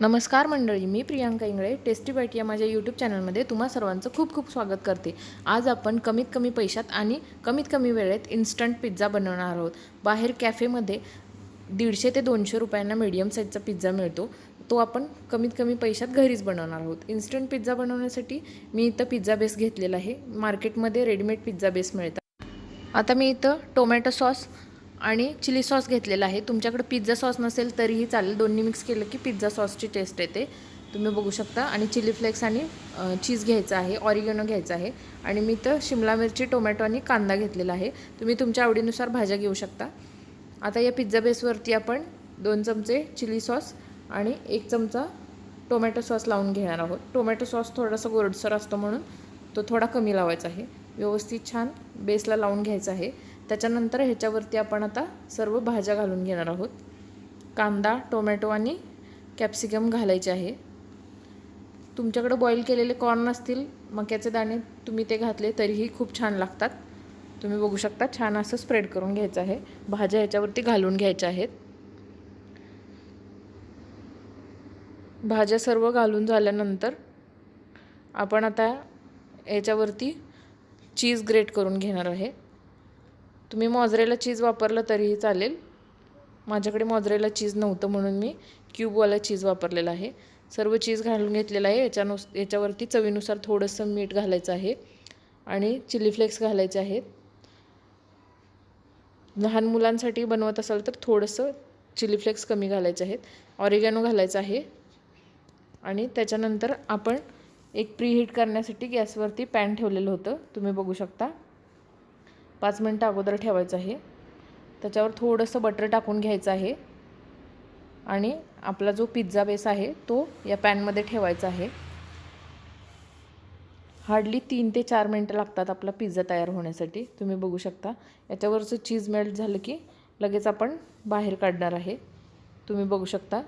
नमस्कार मंडळी मी प्रियांका इंगळे टेस्टी बाईट या माझ्या यूट्यूब चॅनलमध्ये तुम्हा सर्वांचं खूप खूप स्वागत करते. आज आपण कमीत कमी पैशात आणि कमीत कमी वेळेत इन्स्टंट पिझ्झा बनवणार आहोत. बाहेर कॅफेमध्ये दीडशे ते दोनशे रुपयांना मीडियम साईजचा पिझ्झा मिळतो. तो आपण कमीत कमी पैशात घरीच बनवणार आहोत. इन्स्टंट पिझ्झा बनवण्यासाठी मी इथं पिझ्झा बेस घेतलेला आहे. मार्केटमध्ये रेडीमेड पिझ्झा बेस मिळतात. आता मी इथं टोमॅटो सॉस आणि चिली सॉस घेतलेला आहे. तुमच्याकडे पिझ्झा सॉस नसेल तरीही चालेल. दोन्ही मिक्स केलं की पिझ्झा सॉसची टेस्ट येते. तुम्ही बघू शकता. आणि चिली फ्लेक्स आणि चीज घ्यायचं आहे. ऑरिगेनो घ्यायचं आहे. आणि मी तर शिमला मिरची टोमॅटो आणि कांदा घेतलेला आहे. तुम्ही तुमच्या आवडीनुसार भाज्या घेऊ शकता. आता या पिझ्झा बेसवरती आपण दोन चमचे चिली सॉस आणि एक चमचा टोमॅटो सॉस लावून घेणार आहोत. टोमॅटो सॉस थोडासा गोडसर असतो म्हणून तो थोडा कमी लावायचा आहे. व्यवस्थित छान बेसला लावून घ्यायचा आहे. त्याच्यानंतर ह्याच्यावरती आपण आता सर्व भाज्या घालून घेणार आहोत. कांदा टोमॅटो आणि कॅप्सिकम घालायचे आहे. तुमच्याकडं बॉईल केलेले कॉर्न असतील मक्याचे दाणे तुम्ही ते घातले तरीही खूप छान लागतात. तुम्ही बघू शकता छान असं स्प्रेड करून घ्यायचं आहे. भाज्या ह्याच्यावरती घालून घ्यायच्या आहेत. भाज्या सर्व घालून झाल्यानंतर आपण आता याच्यावरती चीज ग्रेट करून घेणार आहे. तुम्ही मॉजरेला चीज वापरलं तरीही चालेल. माझ्याकडे मॉजरेला चीज नव्हतं म्हणून मी क्यूबवाला चीज वापरलेला आहे. सर्व चीज घालून घेतलेलं आहे. याच्यानुस याच्यावरती चवीनुसार थोडंसं मीठ घालायचं आहे आणि चिली फ्लेक्स घालायचे आहेत. लहान मुलांसाठी बनवत असाल तर थोडंसं चिली फ्लेक्स कमी घालायचे आहेत. ऑरिगॅनो घालायचं आहे. आणि त्याच्यानंतर आपण एक प्रीहीट करण्यासाठी गॅसवरती पॅन ठेवलेलं होतं. तुम्ही बघू शकता. पाच मिनटं अगोदर ठेवायचं आहे. त्याच्यावर थोडंसं बटर टाकून घ्यायचं आहे. आणि आपला जो पिझ्झा बेस आहे तो या पॅनमध्ये ठेवायचा आहे. हार्डली तीन ते चार मिनटं लागतात आपला पिझ्झा तयार होण्यासाठी. तुम्ही बघू शकता. याच्यावरचं चीज मेल्ट झालं की लगेच आपण बाहेर काढणार आहे. तुम्ही बघू शकता.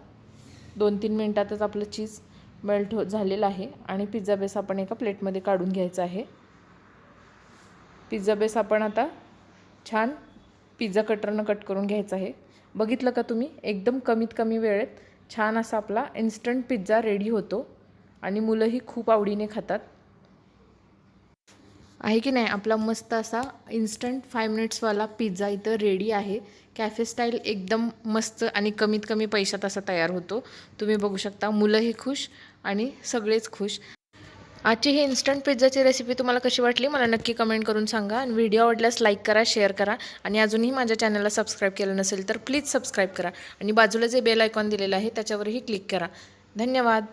दोन तीन मिनटातच आपलं चीज मेल्ट हो झालेलं आहे. आणि पिझ्झा बेस आपण एका प्लेटमध्ये काढून घ्यायचा आहे. पिझ्झा बेस आपण आता छान पिझ्झा कटरनं कट करून घ्यायचं आहे. बघितलं का तुम्ही? एकदम कमीत कमी वेळेत छान असा आपला इन्स्टंट पिझ्झा रेडी होतो आणि मुलंही खूप आवडीने खातात. आहे की नाही? आपला मस्त असा इन्स्टंट फाय मिनिट्सवाला पिझ्झा इथं रेडी आहे. कॅफे स्टाईल एकदम मस्त आणि कमीत कमी पैशात असा तयार होतो. तुम्ही बघू शकता मुलंही खुश आणि सगळेच खुश. आजची ही इन्स्टंट पिझ्झाची रेसिपी तुम्हाला कशी वाटली मला नक्की कमेंट करून सांगा. आणि व्हिडिओ आवडल्यास लाईक करा शेअर करा. आणि अजूनही माझ्या चॅनलला सबस्क्राईब केलं नसेल तर प्लीज सबस्क्राईब करा. आणि बाजूला जे बेल आयकॉन दिलेलं आहे त्याच्यावरही क्लिक करा. धन्यवाद.